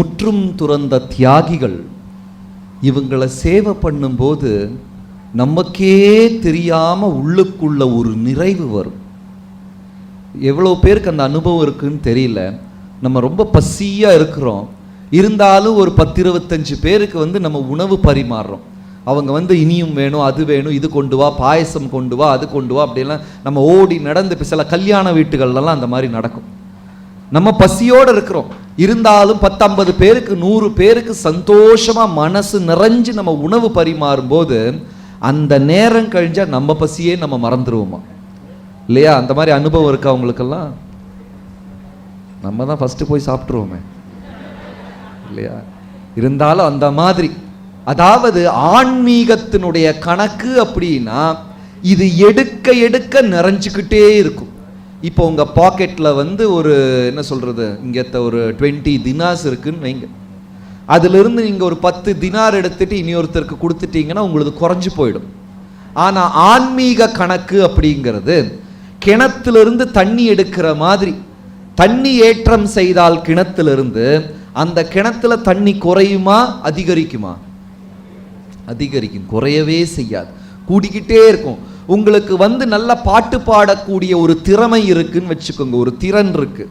முற்றும் துறந்த தியாகிகள் இவங்களை சேவை பண்ணும்போது நமக்கே தெரியாமல் உள்ளுக்குள்ள ஒரு நிறைவு வரும். எவ்வளோ பேருக்கு அந்த அனுபவம் இருக்குன்னு தெரியல. நம்ம ரொம்ப பசியாக இருக்கிறோம். இருந்தாலும் ஒரு பத்து இருபத்தஞ்சு பேருக்கு வந்து நம்ம உணவு பரிமாறுறோம். அவங்க வந்து இனியும் வேணும் அது வேணும் இது கொண்டு வா பாயசம் கொண்டு வா அது கொண்டு வா அப்படிலாம் நம்ம ஓடி நடந்து இப்போ சில கல்யாண வீட்டுகள்லாம் அந்த மாதிரி நடக்கும். நம்ம பசியோடு இருக்கிறோம். இருந்தாலும் பத்தம்பது பேருக்கு நூறு பேருக்கு சந்தோஷமாக மனசு நிறைஞ்சு நம்ம உணவு பரிமாறும் போது அந்த நேரம் கழிஞ்சால் நம்ம பசியே நம்ம மறந்துடுவோமா இல்லையா? அந்த மாதிரி அனுபவம் இருக்கா அவங்களுக்கெல்லாம் நம்ம தான் ஃபஸ்ட்டு போய் சாப்பிட்ருவோமே இல்லையா? இருந்தாலும் அந்த மாதிரி. அதாவது ஆன்மீகத்தினுடைய கணக்கு அப்படின்னா இது எடுக்க எடுக்க நிறைஞ்சுக்கிட்டே இருக்கும். இப்போ உங்கள் பாக்கெட்டில் வந்து ஒரு என்ன சொல்கிறது இங்கேத்த ஒரு டுவெண்ட்டி தினாஸ் இருக்குன்னு வைங்க. அதிலிருந்து நீங்கள் ஒரு பத்து தினார் எடுத்துட்டு இனியொருத்தருக்கு கொடுத்துட்டீங்கன்னா உங்களுக்கு குறைஞ்சு போயிடும். ஆனால் ஆன்மீக கணக்கு அப்படிங்கிறது கிணத்திலிருந்து தண்ணி எடுக்கிற மாதிரி தண்ணி ஏற்றம் செய்தால் கிணத்திலிருந்து அந்த கிணத்துல தண்ணி குறையுமா அதிகரிக்குமா? அதிகரிக்கும் குறையவே செய்யாது. கூடிக்கிட்டே இருக்கும். உங்களுக்கு வந்து நல்ல பாட்டு பாடக்கூடிய ஒரு திறமை இருக்குன்னு வச்சுக்கோங்க. ஒரு திறன் இருக்கு.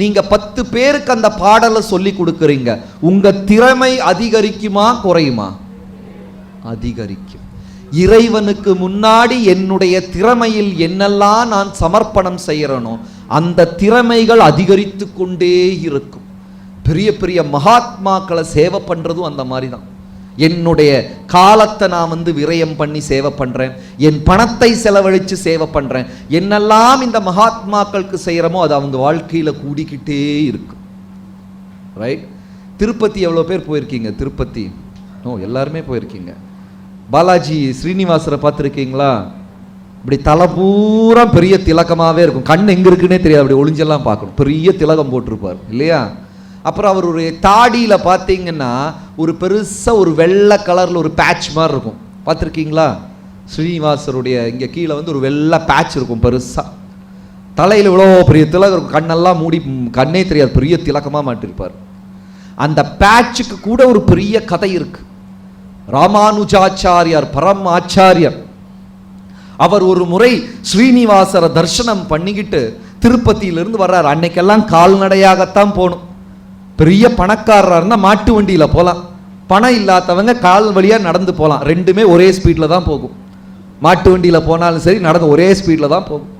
நீங்க பத்து பேருக்கு அந்த பாடலை சொல்லி கொடுக்குறீங்க. உங்க திறமை அதிகரிக்குமா குறையுமா? அதிகரிக்கும். இறைவனுக்கு முன்னாடி என்னுடைய திறமையில் என்னெல்லாம் நான் சமர்ப்பணம் செய்கிறனோ அந்த திறமைகள் அதிகரித்து கொண்டே இருக்கும். பெரிய பெரிய மகாத்மாக்களை சேவை பண்ணுறதும் அந்த மாதிரி தான். என்னுடைய காலத்தை நான் வந்து விரயம் பண்ணி சேவை பண்ணுறேன் என் பணத்தை செலவழித்து சேவை பண்ணுறேன் என்னெல்லாம் இந்த மகாத்மாக்களுக்கு செய்கிறோமோ அது அவங்க வாழ்க்கையில் கூடிக்கிட்டே இருக்கும் ரைட் திருப்பதி எவ்வளோ பேர் போயிருக்கீங்க? திருப்பதி. ஓ எல்லாருமே போயிருக்கீங்க. பாலாஜி ஸ்ரீனிவாசரை பார்த்துருக்கீங்களா? இப்படி தலை பூரா பெரிய திலக்கமாகவே இருக்கும். கண் எங்கே இருக்குன்னே தெரியாது. அப்படி ஒளிஞ்செல்லாம் பார்க்கணும். பெரிய திலகம் போட்டிருப்பார். இல்லையா? அப்புறம் அவருடைய தாடியில் பார்த்தீங்கன்னா ஒரு பெருசாக ஒரு வெள்ளை கலரில் ஒரு பேட்ச் மாதிரி இருக்கும். பார்த்துருக்கீங்களா? ஸ்ரீனிவாசருடைய இங்கே கீழே வந்து ஒரு வெள்ளை பேட்ச் இருக்கும் பெருசாக தலையில் இவ்வளோ பெரிய திலகம் இருக்கும். கண்ணெல்லாம் மூடி கண்ணே தெரியாது. பெரிய திலகமாக மாட்டிருப்பார். அந்த பேட்சுக்கு கூட ஒரு பெரிய கதை இருக்கு. ராமானுஜாச்சாரியார் பரம் ஆச்சாரியர். அவர் ஒரு முறை ஸ்ரீனிவாசரை தரிசனம் பண்ணிக்கிட்டு திருப்பதியிலிருந்து வர்றார். அன்னைக்கெல்லாம் கால்நடையாகத்தான் போகணும். பெரிய பணக்காரராக இருந்தால் மாட்டு வண்டியில் போகலாம் பணம் இல்லாதவங்க கால் வழியாக நடந்து போகலாம் ரெண்டுமே ஒரே ஸ்பீடில் தான் போகும். மாட்டு வண்டியில் போனாலும் சரி நடந்து ஒரே ஸ்பீடில் தான் போகும்.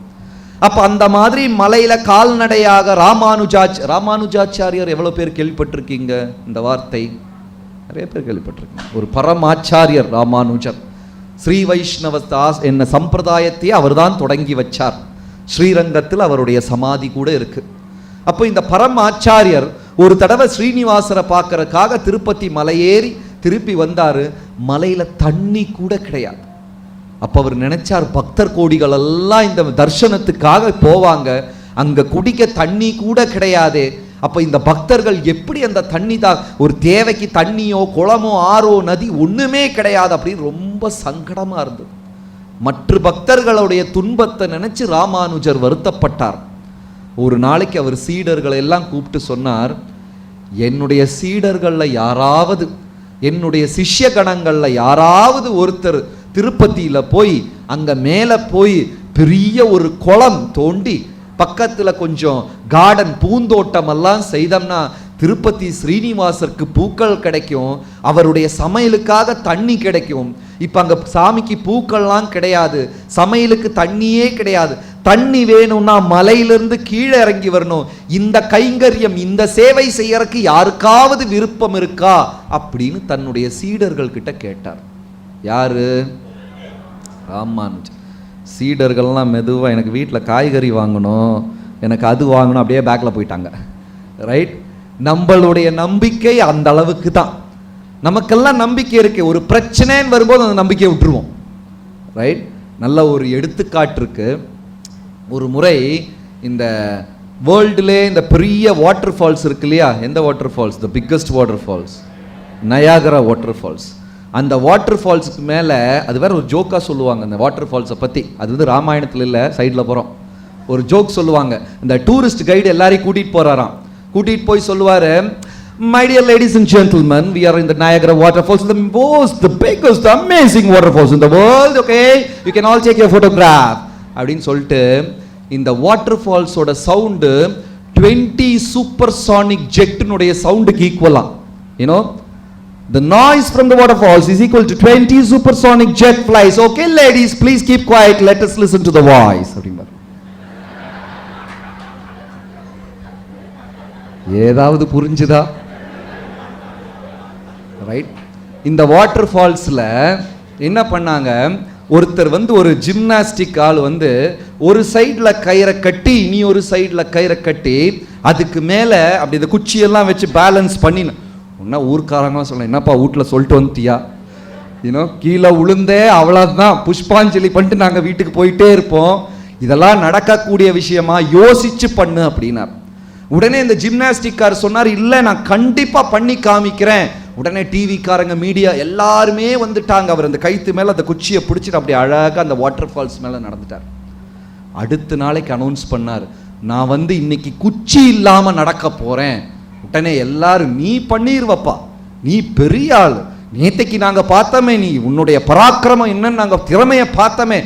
அப்போ அந்த மாதிரி மலையில் கால்நடையாக ராமானுஜாச் ராமானுஜாச்சாரியார் எவ்வளோ பேர் கேள்விப்பட்டிருக்கீங்க? இந்த வார்த்தை. நிறைய பேர் கேள்விப்பட்டிருக்கீங்க. ஒரு பரமாச்சாரியர் ராமானுஜர். ஸ்ரீ வைஷ்ணவ தாஸ் என்ன சம்பிரதாயத்தையே அவர் தான் தொடங்கி வச்சார். ஸ்ரீரங்கத்தில் அவருடைய சமாதி கூட இருக்குது அப்போ இந்த பரமாச்சாரியர் ஆச்சாரியர் ஒரு தடவை ஸ்ரீனிவாசரை பார்க்கறக்காக திருப்பதி மலையேறி திருப்பி வந்தார் மலையில் தண்ணி கூட கிடையாது. அப்போ அவர் நினைச்சார் பக்தர் கோடிகள் எல்லாம் இந்த தர்சனத்துக்காக போவாங்க அங்கே குடிக்க தண்ணி கூட கிடையாதே. அப்போ இந்த பக்தர்கள் எப்படி அந்த தண்ணி தான் ஒரு தேவைக்கு தண்ணியோ குளமோ ஆறோ நதி ஒன்றுமே கிடையாது அப்படின்னு ரொம்ப சங்கடமாக இருந்தது. மற்ற பக்தர்களுடைய துன்பத்தை நினைச்சு ராமானுஜர் வருத்தப்பட்டார். ஒரு நாளைக்கு அவர் சீடர்களை எல்லாம் கூப்பிட்டு சொன்னார் என்னுடைய சீடர்களில் யாராவது என்னுடைய சிஷ்ய கணங்களில் யாராவது ஒருத்தர் திருப்பதியில் போய் அங்கே மேலே போய் பெரிய ஒரு குளம் தோண்டி பக்கத்தில் கொஞ்சம் கார்டன் பூந்தோட்டம் எல்லாம் செய்தோம்னா திருப்பதி ஸ்ரீனிவாசருக்கு பூக்கள் கிடைக்கும் அவருடைய சமையலுக்காக தண்ணி கிடைக்கும். இப்போ அங்கே சாமிக்கு பூக்கள்லாம் கிடையாது சமையலுக்கு தண்ணியே கிடையாது. தண்ணி வேணும்னா மலையிலிருந்து கீழே இறங்கி வரணும். இந்த கைங்கரியம் இந்த சேவை செய்யறதுக்கு யாருக்காவது விருப்பம் இருக்கா? அப்படின்னு தன்னுடைய சீடர்கள் கிட்ட கேட்டார். யாரு? ராமானுஜ் சீடர்கள்லாம் மெதுவாக எனக்கு வீட்டில் காய்கறி வாங்கணும் எனக்கு அது வாங்கணும் அப்படியே பேக்கில் போயிட்டாங்க. ரைட் நம்மளுடைய நம்பிக்கை அந்த அளவுக்கு தான். நமக்கெல்லாம் நம்பிக்கை இருக்கு. ஒரு பிரச்சனைன்னு வரும்போது அந்த நம்பிக்கையை விட்டுருவோம். ரைட் நல்ல ஒரு எடுத்துக்காட்டு இருக்குது ஒரு முறை இந்த வேர்ல்டுலே இந்த பெரிய வாட்டர் ஃபால்ஸ் இருக்கு இல்லையா? எந்த waterfalls the biggest waterfalls Niagara waterfalls அந்த வாட்டர் ஃபால்ஸுக்கு மேலே அது வேற ஒரு ஜோக்காக சொல்லுவாங்க அந்த வாட்டர் ஃபால்ஸை பற்றி அது வந்து ராமாயணத்தில் இல்லை சைடில் போகிறோம் ஒரு ஜோக் சொல்லுவாங்க. இந்த டூரிஸ்ட் கைடு எல்லாரையும் கூட்டிகிட்டு போகிறாராம் கூட்டிகிட்டு போய் சொல்லுவார் my dear ladies and gentlemen we are in the waterfalls the most the biggest amazing waterfalls இந்த world okay you can all take your photograph அப்படின்னு சொல்லிட்டு இந்த வாட்டர் ஃபால்ஸோட சவுண்டு டுவெண்ட்டி சூப்பர் சானிக் ஜெட்டினுடைய சவுண்டுக்கு ஈக்குவலாம் you know The noise from the waterfalls is equal to 20 supersonic jet flies. Okay, ladies, please keep quiet. Let us listen to the voice. அப்படிம்பாரு. ஏதாவது புரிஞ்சுதா ரைட் இந்த வாட்டர் ஃபால்ஸில் என்ன பண்ணாங்க ஒருத்தர் வந்து ஒரு ஜிம்னாஸ்டிக் ஆள் வந்து ஒரு சைடில் கயிறை கட்டி இனி ஒரு சைடில் கயிறை கட்டி அதுக்கு மேலே அப்படி இந்த குச்சியெல்லாம் வச்சு பேலன்ஸ் பண்ணி ஒன்றா ஊர்க்காரங்களாம் சொல்லலாம் என்னப்பா வீட்டில் சொல்லிட்டு வந்துட்டியா? யூனோ கீழே உளுந்தே அவ்வளோதான் புஷ்பாஞ்சலி பண்ணிட்டு நாங்கள் வீட்டுக்கு போயிட்டே இருப்போம். இதெல்லாம் நடக்கக்கூடிய விஷயமா யோசிச்சு பண்ணு அப்படின்னார். உடனே இந்த ஜிம்னாஸ்டிக்கார் சொன்னார் இல்லை நான் கண்டிப்பாக பண்ணி காமிக்கிறேன். உடனே டிவிக்காரங்க மீடியா எல்லாருமே வந்துட்டாங்க. அவர் அந்த கைத்து மேலே அந்த குச்சியை பிடிச்சிட்டு அப்படியே அழகாக அந்த வாட்டர் ஃபால்ஸ் மேலே நடந்துட்டார். அடுத்த நாளைக்கு அனௌன்ஸ் பண்ணார் நான் வந்து இன்னைக்கு குச்சி இல்லாமல் நடக்க போகிறேன் உடனே எல்லாரும் நீ பண்ணிடுவப்பா நீ பெரிய ஆள். நேத்தைக்கு நாங்கள் பார்த்தோமே நீ உன்னுடைய பராக்கிரமம் என்னன்னு நாங்கள் திறமையை பார்த்தோமே.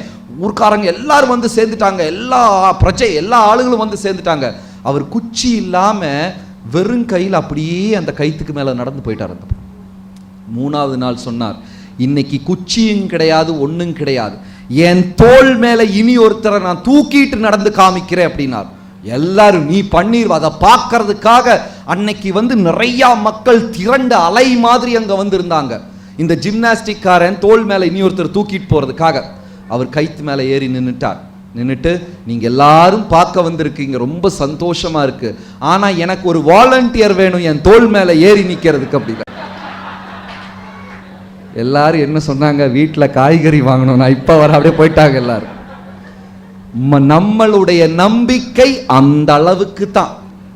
ஊர்க்காரங்க எல்லாரும் வந்து சேர்ந்துட்டாங்க. எல்லா பிரஜை எல்லா ஆளுகளும் வந்து சேர்ந்துட்டாங்க. அவர் குச்சி இல்லாமல் வெறும் கையில் அப்படியே அந்த கைத்துக்கு மேலே நடந்து போயிட்டார் அந்த மூணாவது நாள் சொன்னார் இன்னைக்கு குச்சியும் கிடையாது ஒன்றும் கிடையாது. என் தோள் மேலே இனி ஒருத்தரை நான் தூக்கிட்டு நடந்து காமிக்கிறேன் அப்படின்னார். எல்லாரும் நீ பண்ணிரு அதை பார்க்கறதுக்காக அன்னைக்கு வந்து நிறையா மக்கள் திரண்ட அலை மாதிரி அங்கே வந்திருந்தாங்க. இந்த ஜிம்னாஸ்டிக்காரன் தோள் மேலே இனி ஒருத்தர் தூக்கிட்டு போகிறதுக்காக அவர் கைத்து மேலே ஏறி நின்னுட்டார். நின்னுட்டு நீங்கள் எல்லாரும் பார்க்க வந்திருக்கீங்க ரொம்ப சந்தோஷமா இருக்கு. ஆனால் எனக்கு ஒரு வாலண்டியர் வேணும் என் தோள் மேலே ஏறி நிற்கிறதுக்கு அப்படின்னு எல்லாரும் என்ன சொன்னாங்க? வீட்டில் காய்கறி வாங்கணும்னா இப்போ வர அப்படியே போயிட்டாங்க எல்லாரும். நம்மளுடைய நம்பிக்கை அந்த அளவுக்கு தான்.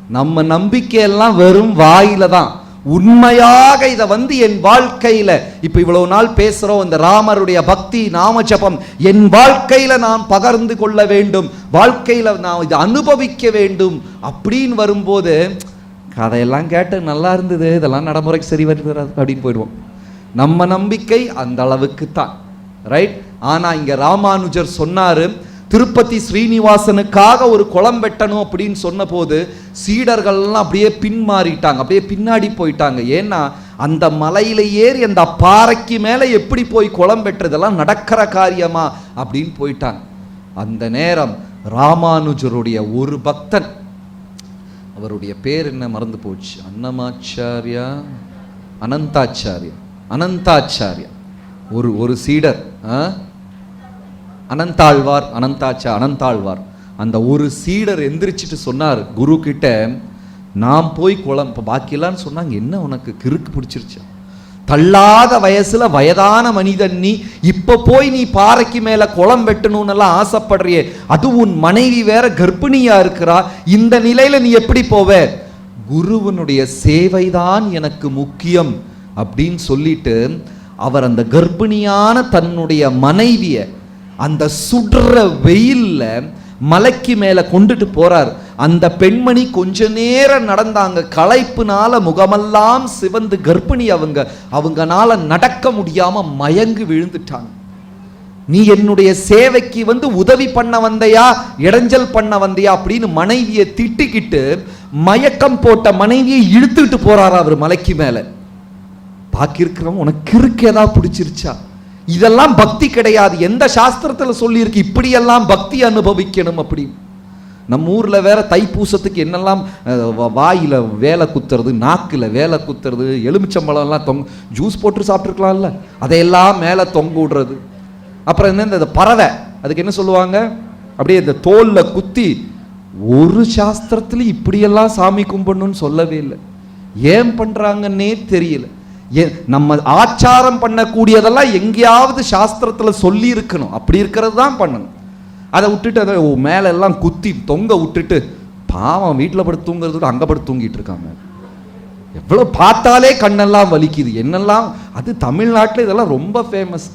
நம்ம நம்பிக்கையெல்லாம் வெறும் வாயில தான். உண்மையாக இதை வந்து என் வாழ்க்கையில இப்ப இவ்வளவு நாள் பேசுறோம் இந்த ராமருடைய பக்தி நாம ஜபம் என் வாழ்க்கையில நான் பகர்ந்து கொள்ள வேண்டும். வாழ்க்கையில நான் இதை அனுபவிக்க வேண்டும். அப்படின்னு வரும்போது கதையெல்லாம் கேட்டு நல்லா இருந்தது இதெல்லாம் நடைமுறைக்கு சரி வருது அப்படின்னு போயிடுவோம். நம்ம நம்பிக்கை அந்த அளவுக்கு தான் ரைட் ஆனால் இங்கே ராமானுஜர் சொன்னார் திருப்பதி ஸ்ரீனிவாசனுக்காக ஒரு குளம் வெட்டணும் அப்படின்னு சொன்னபோது சீடர்கள்லாம் அப்படியே பின்மாறிட்டாங்க அப்படியே பின்னாடி போயிட்டாங்க. ஏன்னா அந்த மலையில ஏறி அந்த பாறைக்கு மேலே எப்படி போய் குளம் வெட்டுறதெல்லாம் நடக்கிற காரியமா அப்படின்னு போயிட்டாங்க. அந்த நேரம் ராமானுஜருடைய ஒரு பக்தன் அவருடைய பேர் என்ன மறந்து போச்சு? அன்னமாச்சாரியா? அனந்தாச்சாரியா? அனந்தாச்சாரியா. ஒரு ஒரு சீடர் ஆ? அனந்தாழ்வார் அனந்தாச்சா அனந்தாழ்வார். அந்த ஒரு சீடர் எந்திரிச்சிட்டு சொன்னார் குரு கிட்ட நான் போய் குளம் இப்போ பாக்கியெல்லாம் சொன்னாங்க என்ன உனக்கு கிறுக்கு பிடிச்சிருச்சு? தள்ளாத வயசுல வயதான மனிதன் நீ இப்ப போய் நீ பாறைக்கு மேல குளம் வெட்டணும்னு எல்லாம் ஆசைப்படுறியே அது உன் மனைவி வேற கர்ப்பிணியா இருக்கிறா இந்த நிலையில நீ எப்படி போவ? குருவனுடைய சேவைதான் எனக்கு முக்கியம். அப்படின்னு சொல்லிட்டு அவர் அந்த கர்ப்பிணியான தன்னுடைய மனைவியை அந்த சுடுற வெயில்ல மலைக்கு மேலே கொண்டுட்டு போறார். அந்த பெண்மணி கொஞ்ச நேரம் நடந்தாங்க. களைப்புனால முகமெல்லாம் சிவந்து கர்ப்பிணி அவங்க. அவங்கனால நடக்க முடியாம மயங்கி விழுந்துட்டாங்க. நீ என்னுடைய சேவைக்கு வந்து உதவி பண்ண வந்தையா? இடைஞ்சல் பண்ண வந்தையா? அப்படின்னு மனைவியை திட்டிக்கிட்டு மயக்கம் போட்ட மனைவியை இழுத்துக்கிட்டு போறாரு அவர் மலைக்கு மேலே. பாக்கி இருக்கிறவன் உனக்கு கிறுக்கு ஏதாவது பிடிச்சிருச்சா? இதெல்லாம் பக்தி கிடையாது. எந்த சாஸ்திரத்தில் சொல்லியிருக்கு? இப்படியெல்லாம் பக்தி அனுபவிக்கணும் அப்படி. நம்ம ஊரில் வேற தைப்பூசத்துக்கு என்னெல்லாம் வாயில் வேலை குத்துறது நாக்கில் வேலை குத்துறது எலுமிச்சம்பழம்லாம் தொங்க ஜூஸ் போட்டு சாப்பிட்ருக்கலாம்ல அதையெல்லாம் மேலே தொங்க விடுறது. அப்புறம் என்ன இந்த பறவை? அதுக்கு என்ன சொல்லுவாங்க? அப்படியே இந்த தோலில் குத்தி ஒரு சாஸ்திரத்துலையும் இப்படியெல்லாம் சாமி கும்பிடணும்னு சொல்லவே இல்லை. ஏன் பண்ணுறாங்கன்னே தெரியல. நம்ம ஆச்சாரம் பண்ணக்கூடியதெல்லாம் எங்கேயாவது சாஸ்திரத்தில் சொல்லி இருக்கணும் அப்படி இருக்கிறது தான் பண்ணணும். அதை விட்டுட்டு அதை மேலே எல்லாம் குத்தி தொங்க விட்டுட்டு பாவம் வீட்டில் படுத்து தூங்குறது விட அங்கே படுத்து தூங்கிட்டு இருக்காங்க. எவ்வளோ பார்த்தாலே கண்ணெல்லாம் வலிக்குது. என்னெல்லாம் அது தமிழ்நாட்டில் இதெல்லாம் ரொம்ப ஃபேமஸ்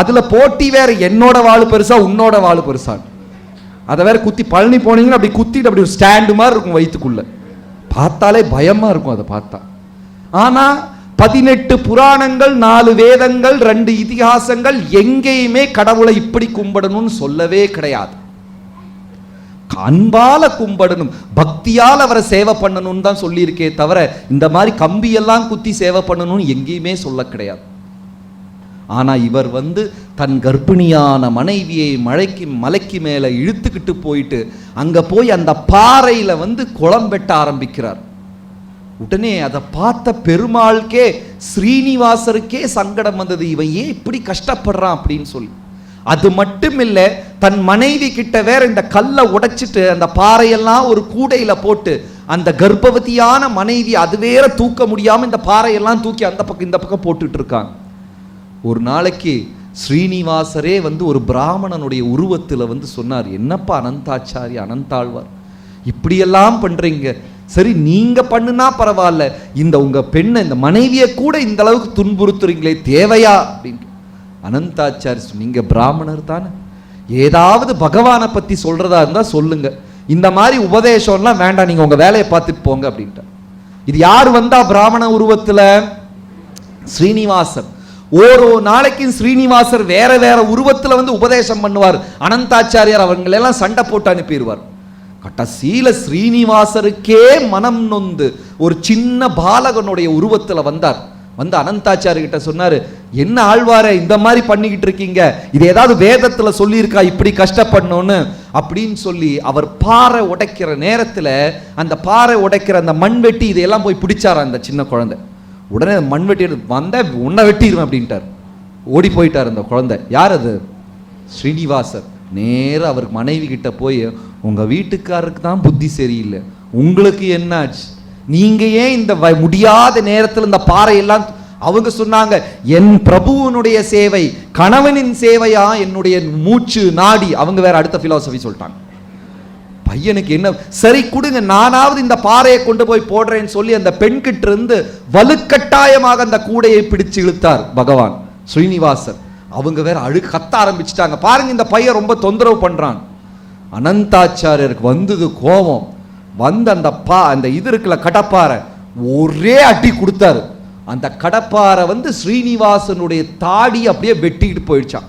அதில் போட்டி வேற என்னோட வாழ் பெருசா உன்னோட வாழ் பெருசா. அதை வேற குத்தி பழனி போனீங்கன்னா அப்படி குத்திட்டு அப்படி ஒரு ஸ்டாண்டு மாதிரி இருக்கும் வயிற்றுக்குள்ள பார்த்தாலே பயமாக இருக்கும் அதை பார்த்தா. ஆனால் பதினெட்டு புராணங்கள் நாலு வேதங்கள் ரெண்டு இதிகாசங்கள் எங்கேயுமே கடவுளை இப்படி கும்பிடணும்னு சொல்லவே கிடையாது. அன்பால கும்பிடணும் பக்தியால் அவரை சேவை பண்ணணும்னு தான் சொல்லியிருக்கே தவிர இந்த மாதிரி கம்பியெல்லாம் குத்தி சேவை பண்ணணும்னு எங்கேயுமே சொல்ல கிடையாது. ஆனால் இவர் வந்து தன் கர்ப்பிணியான மனைவியை மழைக்கு மலைக்கு மேலே இழுத்துக்கிட்டு போயிட்டு அங்கே போய் அந்த பாறையில் வந்து குளம் வெட்ட ஆரம்பிக்கிறார். உடனே அதை பார்த்த பெருமாளுக்கே ஸ்ரீனிவாசருக்கே சங்கடம் வந்தது. இவன் ஏன் இப்படி கஷ்டப்படுறான் அப்படின்னு சொல்லி. அது மட்டும் இல்லை தன் மனைவி கிட்ட வேற இந்த கல்லை உடைச்சிட்டு அந்த பாறையெல்லாம் ஒரு கூடையில போட்டு அந்த கர்ப்பவதியான மனைவி அது வேற தூக்க முடியாம இந்த பாறையெல்லாம் தூக்கி அந்த பக்கம் இந்த பக்கம் போட்டுட்டு இருக்காங்க. ஒரு நாளைக்கு ஸ்ரீனிவாசரே வந்து ஒரு பிராமணனுடைய உருவத்தில் வந்து சொன்னார் என்னப்பா அனந்தாச்சாரி அனந்தாழ்வார்? இப்படியெல்லாம் பண்றீங்க. சரி நீங்க பண்ணுனா பரவாயில்ல. இந்த உங்க பெண்ணை இந்த மனைவியை கூட இந்த அளவுக்கு துன்புறுத்துறீங்களே தேவையா? அப்படின்னு அனந்தாச்சாரி நீங்கள் நீங்க பிராமணர் தானே. ஏதாவது பகவானை பத்தி சொல்றதா இருந்தா சொல்லுங்க. இந்த மாதிரி உபதேசம்லாம் வேண்டாம் நீங்க உங்க வேலையை பார்த்துட்டு போங்க அப்படின்ட்டு இது யார் வந்தா பிராமண உருவத்துல? ஸ்ரீனிவாசர் ஒரு நாளைக்கும் ஸ்ரீனிவாசர் வேற வேற உருவத்துல வந்து உபதேசம் பண்ணுவார். அனந்தாச்சாரியார் அவங்களெல்லாம் சண்டை போட்டு அனுப்பிடுவார். கடைசியில ஸ்ரீனிவாசருக்கே மனம் நொந்து ஒரு சின்ன பாலகனுடைய உருவத்தில் வந்தார். வந்து அனந்தாச்சாரி கிட்ட சொன்னாரு என்ன ஆழ்வாரே இந்த மாதிரி பண்ணிக்கிட்டு இருக்கீங்க? இது ஏதாவது வேதத்துல சொல்லியிருக்கா? இப்படி கஷ்டப்படணும்னு? அப்படின்னு சொல்லி அவர் பாறை உடைக்கிற நேரத்துல அந்த பாறை உடைக்கிற அந்த மண்வெட்டி இதையெல்லாம் போய் பிடிச்சாரா அந்த சின்ன குழந்தை. உடனே மண்வெட்டி வந்த உன்னை வெட்டிடுவேன் அப்படின்ட்டார். ஓடி போயிட்டார் அந்த குழந்தை. யார் அது? ஸ்ரீனிவாசர். நேராக அவருக்கு மனைவி கிட்ட போய் உங்க வீட்டுக்காரருக்கு தான் புத்தி சரியில்லை. உங்களுக்கு என்னாச்சு? நீங்கள் ஏன் இந்த வ- முடியாத நேரத்தில் இந்த பாறையெல்லாம் அவங்க சொன்னாங்க என் பிரபுவனுடைய சேவை கணவனின் சேவையா? என்னுடைய மூச்சு நாடி. அவங்க வேற அடுத்த பிலாசபி சொல்லிட்டாங்க. பையனுக்கு என்ன சரி கொடுங்க நானாவது இந்த பாறையை கொண்டு போய் போடுறேன்னு சொல்லி அந்த பெண்கிட்ட இருந்து வலுக்கட்டாயமாக அந்த கூடையை பிடிச்சு இழுத்தார் பகவான் ஸ்ரீனிவாசன் அவங்க வேற அழு கத்த ஆரம்பிச்சிட்டாங்க. பாருங்க இந்த பையன் ரொம்ப தொந்தரவு பண்றான். அனந்தாச்சாரியருக்கு வந்தது கோபம். வந்து அந்த பா அந்த இது இருக்குல்ல கடப்பாறை ஒரே அடி கொடுத்தாரு. அந்த கடப்பாறை வந்து ஸ்ரீனிவாசனுடைய தாடி அப்படியே வெட்டிக்கிட்டு போயிடுச்சான்.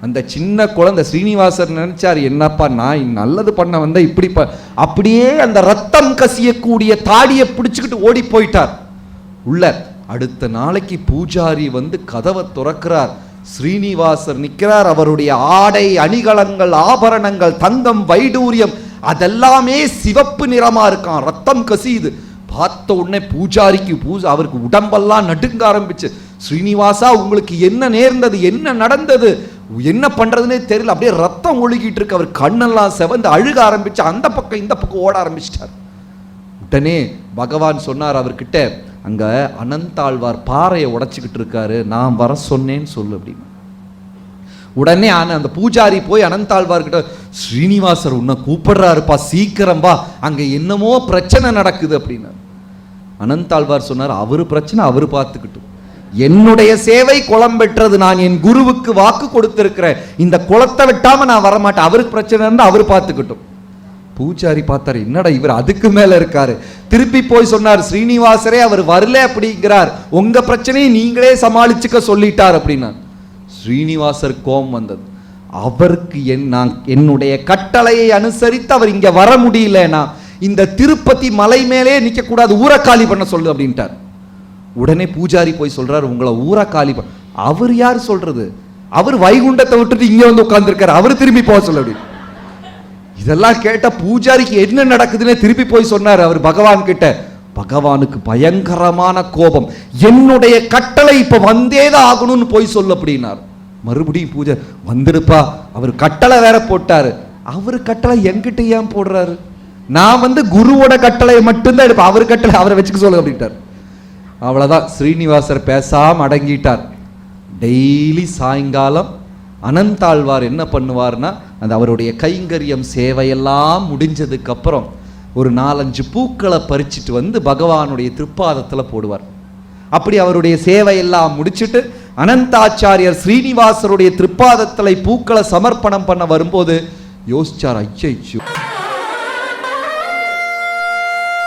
அந்த சின்ன குழந்தை ஸ்ரீனிவாசர் நினைச்சார் என்னப்பா நான் நல்லது பண்ண வந்த இப்படி ப அப்படியே அந்த ரத்தம் கசியக்கூடிய தாடியை பிடிச்சிக்கிட்டு ஓடி போயிட்டார். உள்ள அடுத்த நாளைக்கு பூஜாரி வந்து கதவை துறக்கிறார். ஸ்ரீனிவாசர் நிற்கிறார். அவருடைய ஆடை அணிகலங்கள் ஆபரணங்கள் தங்கம் வைடூரியம் அதெல்லாமே சிவப்பு நிறமா இருக்கான் ரத்தம் கசியுது. பார்த்த உடனே பூஜாரிக்கு பூஜை அவருக்கு உடம்பெல்லாம் நடுங்க ஆரம்பிச்சு. ஸ்ரீனிவாசா உங்களுக்கு என்ன நேர்ந்தது? என்ன நடந்தது? என்ன பண்றதுன்னே தெரியல. அப்படியே ரத்தம் ஒழுகிட்டு இருக்கு. அவர் கண்ணெல்லாம் செவந்து அழுக ஆரம்பிச்சு அந்த பக்கம் இந்த பக்கம் ஓட ஆரம்பிச்சிட்டார். உடனே பகவான் சொன்னார் அவர்கிட்ட அங்கே அனந்தாழ்வார் பாறையை உடைச்சிக்கிட்டு இருக்காரு. நான் வர சொன்னேன்னு சொல்லு அப்படின்னு. உடனே ஆன அந்த பூஜாரி போய் அனந்தாழ்வார்கிட்ட ஸ்ரீனிவாசர் உன்னை கூப்பிடுறாருப்பா சீக்கிரம் வா அங்கே என்னமோ பிரச்சனை நடக்குது அப்படின்னு. அனந்தாழ்வார் சொன்னார் அவரு பிரச்சனை அவர் பார்த்துக்கிட்டும் என்னுடைய சேவை குளம் பெற்றது நான் என் குருவுக்கு வாக்கு கொடுத்திருக்கிறேன். இந்த குளத்தை விட்டாம நான் வரமாட்டேன். அவருக்கு பிரச்சனை இருந்தால் அவர் பார்த்துக்கிட்டும். பூஜாரி பார்த்தாரு என்னடா இவர் அதுக்கு மேல இருக்காரு? திருப்பி போய் சொன்னார் ஸ்ரீனிவாசரே அவர் வரல அப்படிங்கிறார். உங்க பிரச்சனையை நீங்களே சமாளிச்சுக்க சொல்லிட்டார் அப்படின்னா ஸ்ரீனிவாசர் கோபம் வந்தது. அவருக்கு என் நான் என்னுடைய கட்டளையை அனுசரித்து அவர் இங்க வர முடியலனா இந்த திருப்பதி மலை மேலே நிக்க கூடாது ஊரை காலி பண்ண சொல்லு அப்படின்ட்டார். உடனே பூஜாரி போய் சொல்றாரு உங்களை ஊரை காலி அவர் யார் சொல்றது? அவர் வைகுண்டத்தை விட்டுட்டு இங்க வந்து உட்கார்ந்துருக்காரு. அவர் திரும்பி போக சொல்ல அப்படின்னு இதெல்லாம் கேட்ட பூஜாரிக்கு என்ன நடக்குதுன்னே திருப்பி போய் சொன்னார் அவர் பகவான் கிட்ட. பகவானுக்கு பயங்கரமான கோபம். என்னுடைய கட்டளை இப்ப வந்தேதான் ஆகணும்னு போய் சொல்ல அப்படின்னார். மறுபடியும் பூஜை வந்துடுப்பா. அவர் கட்டளை வேற போட்டாரு. அவர் கட்டளை என்கிட்ட ஏன் போடுறாரு? நான் வந்து குருவோட கட்டளையை மட்டும்தான் எடுப்பேன். அவர் கட்டளை அவரை வச்சுக்க சொல்லுங்க அப்படின்ட்டார். அவ்வளவுதான். ஸ்ரீனிவாசர் பேசாம அடங்கிட்டார். டெய்லி சாயங்காலம் அனந்தாழ்வார் என்ன பண்ணுவார்னா அந்த அவருடைய கைங்கரியம் சேவையெல்லாம் முடிஞ்சதுக்கப்புறம் ஒரு நாலஞ்சு பூக்களை பறிச்சுட்டு வந்து பகவானுடைய திருப்பாதத்தில் போடுவார். அப்படி அவருடைய சேவையெல்லாம் முடிச்சுட்டு அனந்தாச்சாரியர் ஸ்ரீனிவாசருடைய திருப்பாதத்தில் பூக்களை சமர்ப்பணம் பண்ண வரும்போது யோசிச்சார் ஐயோ